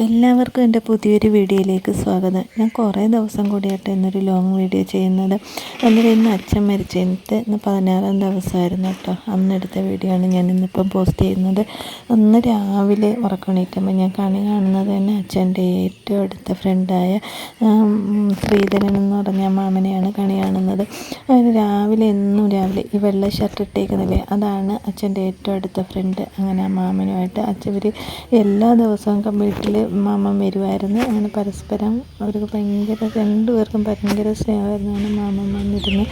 എല്ലാവർക്കും എന്റെ പുതിയൊരു വീഡിയോയിലേക്ക് സ്വാഗതം. ഞാൻ കുറേ ദിവസം കൂടിയായിട്ട് ഇന്നൊരു ലോങ് വീഡിയോ ചെയ്യുന്നത്. അന്നേരം ഇന്ന് അച്ഛൻ മരിച്ചിട്ട് ഇന്ന് പതിനാറാം ദിവസമായിരുന്നു കേട്ടോ. അന്നെടുത്ത വീഡിയോ ആണ് ഞാൻ ഇന്നിപ്പം പോസ്റ്റ് ചെയ്യുന്നത്. അന്ന് രാവിലെ ഉറക്കണീറ്റുമ്പോൾ ഞാൻ കണി കാണുന്നത് തന്നെ അച്ഛന്റെ ഏറ്റവും അടുത്ത ഫ്രണ്ടായ ശ്രീധരൻ എന്ന് പറഞ്ഞ മാമനെയാണ് കണി കാണുന്നത്. അതിന് രാവിലെ എന്നും രാവിലെ ഈ വെള്ള ഷർട്ട് ഇട്ടേക്കുന്നില്ലേ അതാണ് അച്ഛന്റെ ഏറ്റവും അടുത്ത ഫ്രണ്ട് അങ്ങനെ ആ മാമനുമായിട്ട് അച്ഛൻ എല്ലാ ദിവസവും വീട്ടിൽ മാമൻ വരുമായിരുന്നു അങ്ങനെ പരസ്പരം അവർക്ക് ഭയങ്കര രണ്ടുപേർക്കും ഭയങ്കര സ്നേഹമായിരുന്നു അങ്ങനെ മാമൻ വന്നിരുന്ന്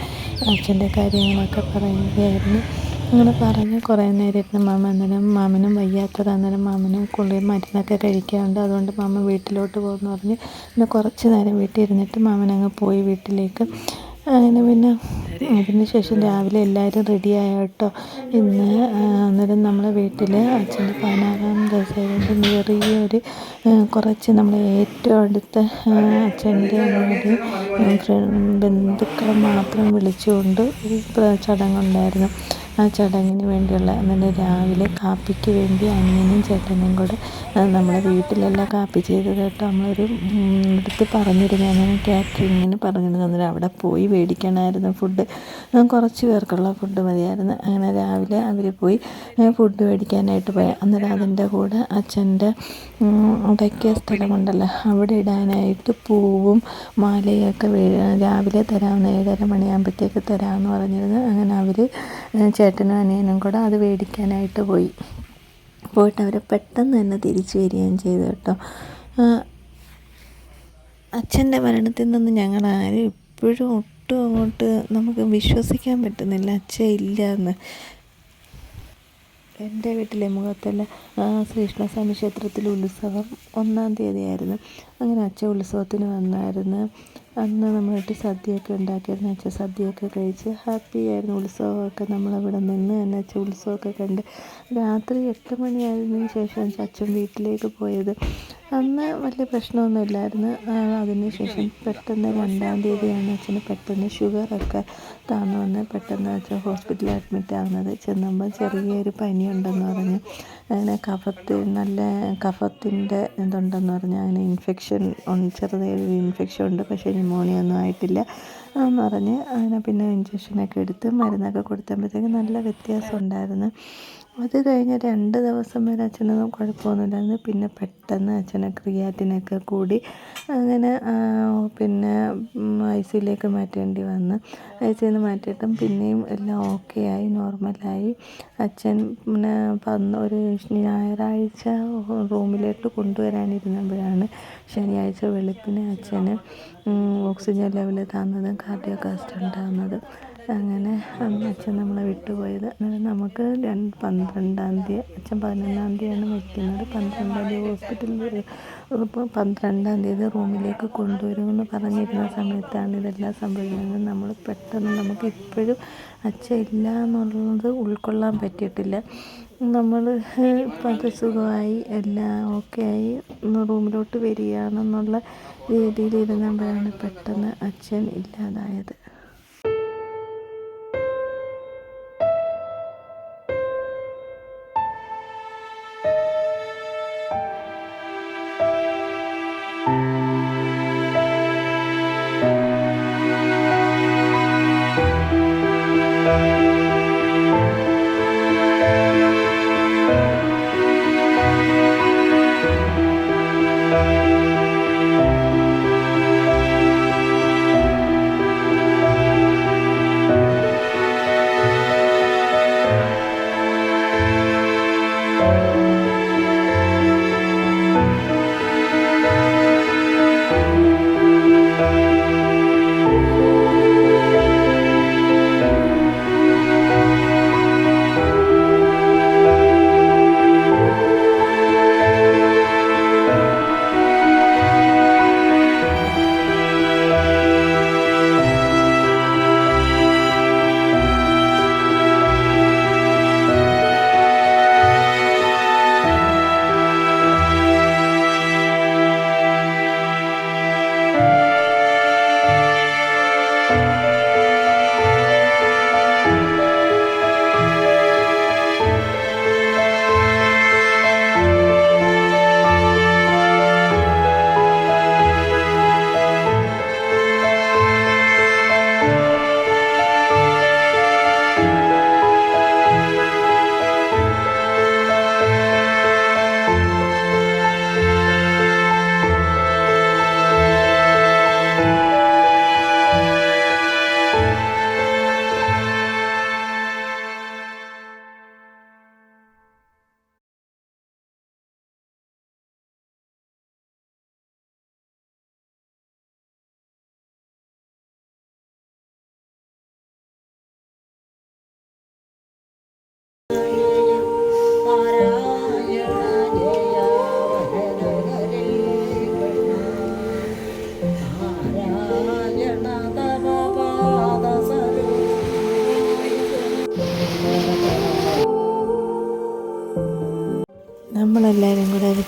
അച്ഛന്റെ കാര്യങ്ങളൊക്കെ പറയുകയായിരുന്നു. അങ്ങനെ പറഞ്ഞ് കുറേ നേരം ഇരുന്ന് മാമ അന്നേരം. മാമനും വയ്യാത്തത് അന്നേരം മാമനും കുളി മരുന്നൊക്കെ കഴിക്കാറുണ്ട്. അതുകൊണ്ട് മാമ വീട്ടിലോട്ട് പോകുമെന്ന് പറഞ്ഞ് പിന്നെ കുറച്ച് നേരം വീട്ടിൽ ഇരുന്നിട്ട് മാമൻ അങ്ങ് പോയി വീട്ടിലേക്ക് അങ്ങനെ പിന്നെ അതിന് ശേഷം രാവിലെ എല്ലാവരും റെഡിയായ കേട്ടോ ഇന്ന് അന്നേരം നമ്മളെ വീട്ടിൽ അച്ഛന്റെ പതിനാറാം ദിവസമായതുകൊണ്ട് ചെറിയൊരു കുറച്ച് നമ്മളെ ഏറ്റവും അടുത്ത അച്ഛന്റെ ഒരു ബന്ധുക്കളെ മാത്രം വിളിച്ചുകൊണ്ട് ഒരു ചടങ്ങുണ്ടായിരുന്നു. ആ ചടങ്ങിന് വേണ്ടിയുള്ള അങ്ങനെ രാവിലെ കാപ്പിക്ക് വേണ്ടി അനിയനും ചേട്ടനും കൂടെ നമ്മളെ വീട്ടിലെല്ലാം കാപ്പി ചെയ്ത് കേട്ടോ. നമ്മളൊരു എടുത്ത് പറഞ്ഞിരുന്നു. അങ്ങനെ കാറ്ററിങ്ങിന് പറഞ്ഞിരുന്നു. അന്നേരം അവിടെ പോയി മേടിക്കണമായിരുന്നു ഫുഡ്. കുറച്ച് പേർക്കുള്ള ഫുഡ് മതിയായിരുന്നു. അങ്ങനെ രാവിലെ അവർ പോയി ഫുഡ് മേടിക്കാനായിട്ട് പോയി. അന്നേരം അതിന്റെ കൂടെ അച്ഛന്റെ ഉടക്കിയ സ്ഥലമുണ്ടല്ലോ. അവിടെ ഇടാനായിട്ട് പൂവും മാലയൊക്കെ രാവിലെ തരാമെന്ന് ഏഴര മണിയാകുമ്പോഴത്തേക്ക് തരാമെന്ന് പറഞ്ഞിരുന്നു. അങ്ങനെ അവർ ചേട്ടനും അനിയനും കൂടെ അത് മേടിക്കാനായിട്ട് പോയി. പോയിട്ട് അവരെ പെട്ടെന്ന് തന്നെ തിരിച്ചു വരികയും ചെയ്തു കേട്ടോ. അച്ഛന്റെ മരണത്തിൽ നിന്ന് ഞങ്ങൾ ആരും ഇപ്പോഴും ഒട്ടും അങ്ങോട്ട് നമുക്ക് വിശ്വസിക്കാൻ പറ്റുന്നില്ല. അച്ഛൻ ഇല്ല എന്ന് എന്റെ വീട്ടിലെ മുഖത്തല്ല ശ്രീകൃഷ്ണസ്വാമി ക്ഷേത്രത്തിൽ ഉത്സവം ഒന്നാം തീയതി ആയിരുന്നു അങ്ങനെ അച്ഛൻ ഉത്സവത്തിന് വന്നായിരുന്നു. അന്ന് നമ്മൾ സദ്യയൊക്കെ ഉണ്ടാക്കിയിരുന്നു അച്ഛൻ സദ്യയൊക്കെ കഴിച്ച് ഹാപ്പിയായിരുന്നു ഉത്സവമൊക്കെ നമ്മളവിടെ നിന്ന് തന്നെ അച്ഛൻ ഉത്സവമൊക്കെ കണ്ട് രാത്രി എട്ട് മണിയായതിനു ശേഷം അച്ഛൻ വീട്ടിലേക്ക് പോയത്. അന്ന് വലിയ പ്രശ്നമൊന്നുമില്ലായിരുന്നു. അതിനുശേഷം പെട്ടെന്ന് രണ്ടാം തീയതിയാണ് അച്ഛന് പെട്ടെന്ന് ഷുഗറൊക്കെ താന്നു. വന്ന് പെട്ടെന്ന് അച്ഛൻ ഹോസ്പിറ്റലിൽ അഡ്മിറ്റ് ആവുന്നത്. ചെന്നുമ്പോൾ ചെറിയൊരു പനിയുണ്ടെന്ന് പറഞ്ഞ് അങ്ങനെ കഫത്ത് നല്ല കഫത്തിന്റെ ഇതുണ്ടെന്ന് പറഞ്ഞ് അങ്ങനെ ഇൻഫെക്ഷൻ ചെറുതായൊരു ഇൻഫെക്ഷൻ ഉണ്ട്. പക്ഷേ ന്യൂമോണിയ ഒന്നും ആയിട്ടില്ല എന്ന് പറഞ്ഞ് അങ്ങനെ പിന്നെ ഇഞ്ചക്ഷനൊക്കെ എടുത്ത് മരുന്നൊക്കെ കൊടുത്തപ്പോഴത്തേക്കും നല്ല വ്യത്യാസം ഉണ്ടായിരുന്നു. അത് കഴിഞ്ഞ് രണ്ട് ദിവസം വരെ അച്ഛനൊന്നും കുഴപ്പമൊന്നുമില്ലായിരുന്നു പിന്നെ പെട്ടെന്ന് അച്ഛനെ ക്രിയാറ്റിനൊക്കെ കൂടി അങ്ങനെ പിന്നെ ഐ സിയിലേക്ക് മാറ്റേണ്ടി വന്ന്. ഐ സിയിൽ നിന്ന് മാറ്റിയിട്ടും പിന്നെയും എല്ലാം ഓക്കെ ആയി നോർമലായി അച്ഛൻ പിന്നെ ഒരു ഞായറാഴ്ച റൂമിലോട്ട് കൊണ്ടുവരാനിരുന്നപ്പോഴാണ് ശനിയാഴ്ച വെളുപ്പിന് അച്ഛന് ഓക്സിജൻ ലെവൽ താന്നതും കാർഡിയോകാസ്റ്റ് ഉണ്ടാകുന്നതും അങ്ങനെ അച്ഛൻ നമ്മളെ വിട്ടുപോയത്. അന്നേരം നമുക്ക് രണ്ട് പന്ത്രണ്ടാം തീയതി അച്ഛൻ പതിനൊന്നാം തീയതിയാണ് മരിക്കുന്നത്. പന്ത്രണ്ടാം തീയതി ഹോസ്പിറ്റലിൽ ഇപ്പോൾ പന്ത്രണ്ടാം തീയതി റൂമിലേക്ക് കൊണ്ടുവരുമെന്ന് പറഞ്ഞിരുന്ന സമയത്താണ് ഇതെല്ലാം സംഭവിക്കുന്നത്. നമ്മൾ പെട്ടെന്ന് നമുക്ക് ഇപ്പോഴും അച്ഛൻ ഇല്ല എന്നുള്ളത് ഉൾക്കൊള്ളാൻ പറ്റിയിട്ടില്ല. നമ്മൾ ഇപ്പം അത് സുഖമായി എല്ലാം ഓക്കെ ആയി റൂമിലോട്ട് വരികയാണെന്നുള്ള രീതിയിലിരുന്നപ്പോഴാണ് പെട്ടെന്ന് അച്ഛൻ ഇല്ലാതായത്.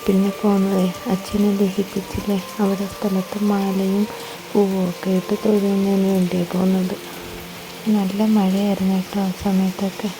പിന്നെ പോകുന്നത് അച്ഛനെ ദഹിപ്പിച്ചില്ലേ? അവിടെ സ്ഥലത്ത് മാലയും പൂവൊക്കെ ഇട്ട് തൊഴുന്നതിന് വേണ്ടിയാണ് പോകുന്നത്. നല്ല മഴയായിരുന്നു കേട്ടോ ആ സമയത്തൊക്കെ.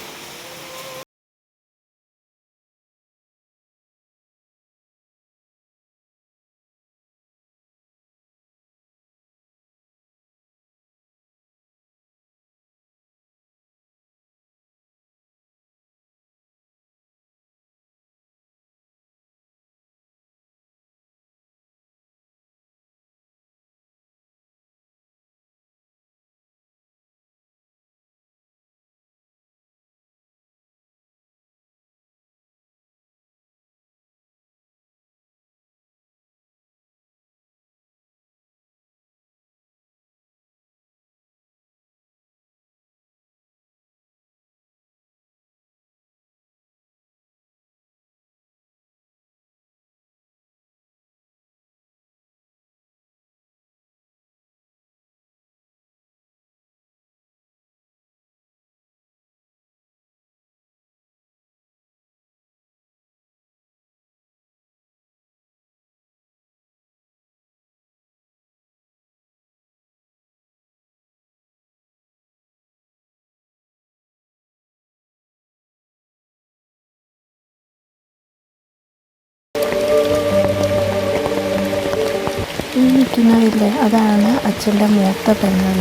നിൽക്കുന്നതില്ലേ അതാണ് അച്ഛന്റെ മൂത്ത പെങ്ങൾ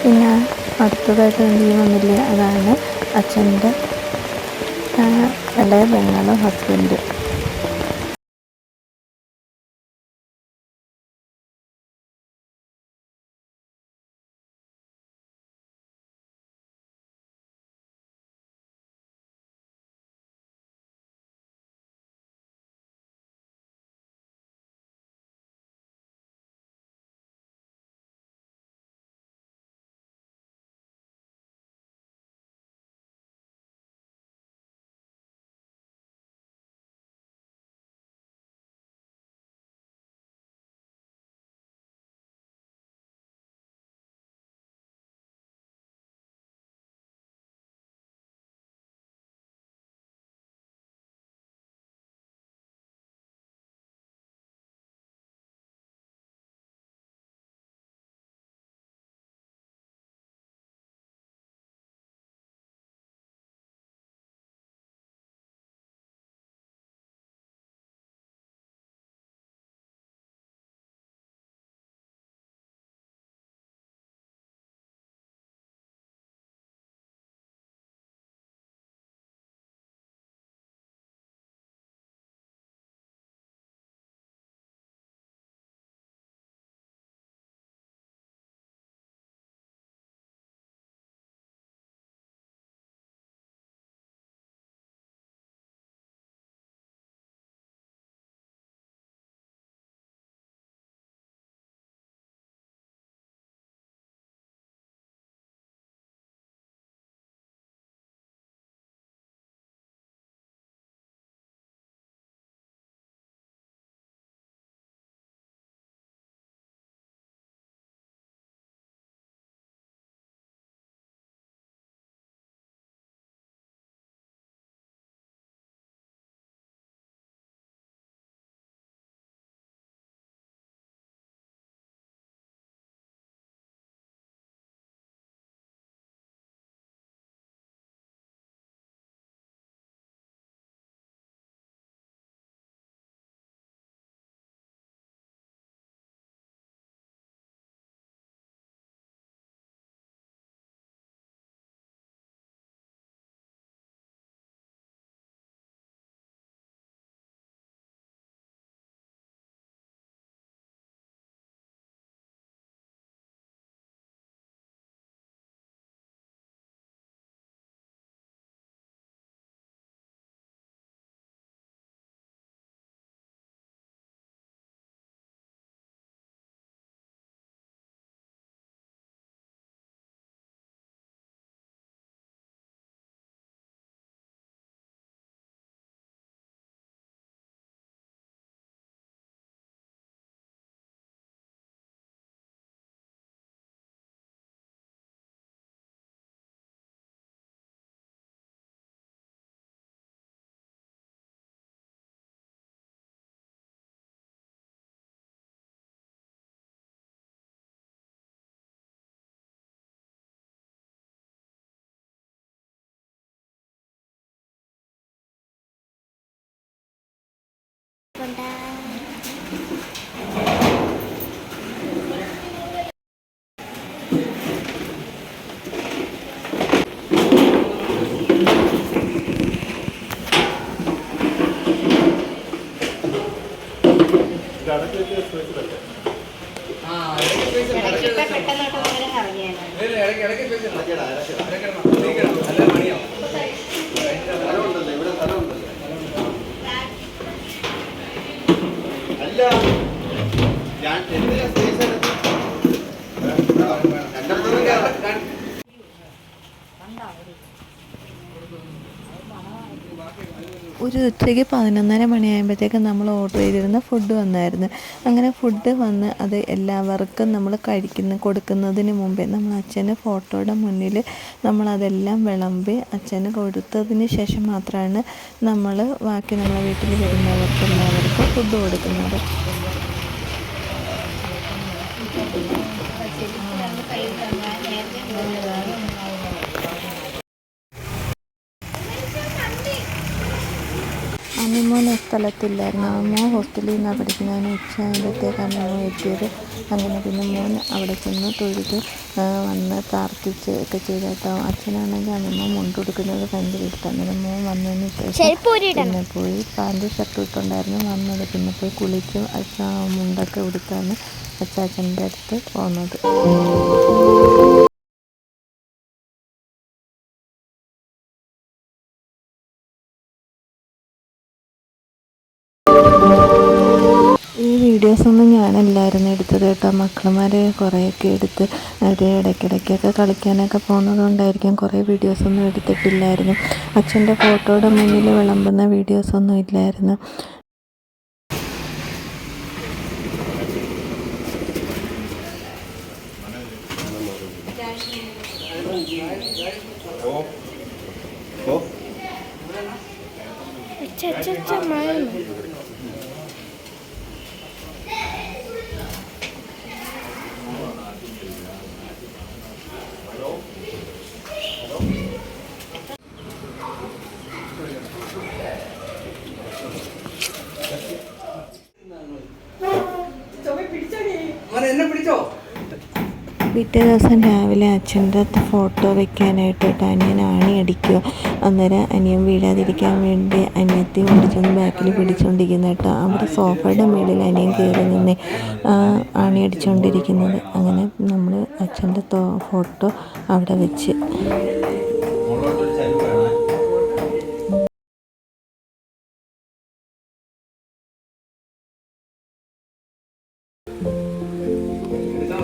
പിന്നെ അടുത്തതായിട്ട് എന്ത് വന്നില്ലേ? അതാണ് അച്ഛന്റെ ഇളയ പെങ്ങളും ഹസ്ബൻഡ് ഉച്ചയ്ക്ക് പതിനൊന്നര മണിയാകുമ്പോഴത്തേക്ക് നമ്മൾ ഓർഡർ ചെയ്തിരുന്ന ഫുഡ് വന്നായിരുന്നു. അങ്ങനെ ഫുഡ് വന്ന് അത് എല്ലാവർക്കും നമ്മൾ കഴിക്കുന്ന കൊടുക്കുന്നതിന് മുമ്പേ നമ്മൾ അച്ഛന്റെ ഫോട്ടോയുടെ മുന്നിൽ നമ്മളതെല്ലാം വിളമ്പി അച്ഛന് കൊടുത്തതിന് ശേഷം മാത്രമാണ് നമ്മൾ ബാക്കി നമ്മളെ വീട്ടിൽ വരുന്നവർക്ക് എല്ലാവർക്കും ഫുഡ് കൊടുക്കുന്നത്. അമ്മിമോൻ സ്ഥലത്തില്ലായിരുന്നു. മോൻ ഹോസ്റ്റലിൽ നിന്നാണ് പഠിക്കുന്നത് ഉച്ച മോൻ എത്തിയത്. അങ്ങനെ പിന്നെ മോൻ അവിടെ ചെന്ന് തൊഴുത് വന്ന് പ്രാർത്ഥിച്ച് ഒക്കെ ചെയ്ത് കേട്ടോ അച്ഛനാണെങ്കിൽ അമ്മ മുണ്ട് കൊടുക്കുന്നത് ഭയങ്കര ഇഷ്ടമാണ് അങ്ങനെ മോൻ വന്നതിന് ശേഷം പിന്നെ പോയി പാന്റ് ഷർട്ട് ഇട്ടുണ്ടായിരുന്നു. വന്നത് പിന്നെ പോയി കുളിച്ച് അച്ഛൻ മുണ്ടൊക്കെ ഉടുത്താണ് അച്ചാച്ചന്റെ അടുത്ത് പോകുന്നത് വീഡിയോസൊന്നും ഞാനല്ലായിരുന്നു എടുത്തത് കേട്ടോ. മക്കളുമാർ കുറേയൊക്കെ എടുത്ത് അവർ ഇടയ്ക്കിടയ്ക്കൊക്കെ കളിക്കാനൊക്കെ പോകുന്നത് കൊണ്ടായിരിക്കും കുറേ വീഡിയോസൊന്നും എടുത്തിട്ടില്ലായിരുന്നു. അച്ഛന്റെ ഫോട്ടോയുടെ മുന്നിൽ വിളമ്പുന്ന വീഡിയോസൊന്നും ഇല്ലായിരുന്നു. ഓ മോനെ പിറ്റേ ദിവസം രാവിലെ അച്ഛന്റെ ഫോട്ടോ വെക്കാനായിട്ട് അനിയൻ ആണി അടിക്കുക. അന്നേരം അനിയൻ വീഴാതിരിക്കാൻ വേണ്ടി അനിയത്തി ഓടിച്ചൊന്ന് ബാക്കിൽ പിടിച്ചുകൊണ്ടിരിക്കുന്ന കേട്ടോ. അവിടെ സോഫയുടെ മുകളിൽ അനിയൻ കയറി നിന്ന് ആണി അടിച്ചുകൊണ്ടിരിക്കുന്നത് അങ്ങനെ നമ്മൾ അച്ഛന്റെ ഫോട്ടോ അവിടെ വെച്ച്.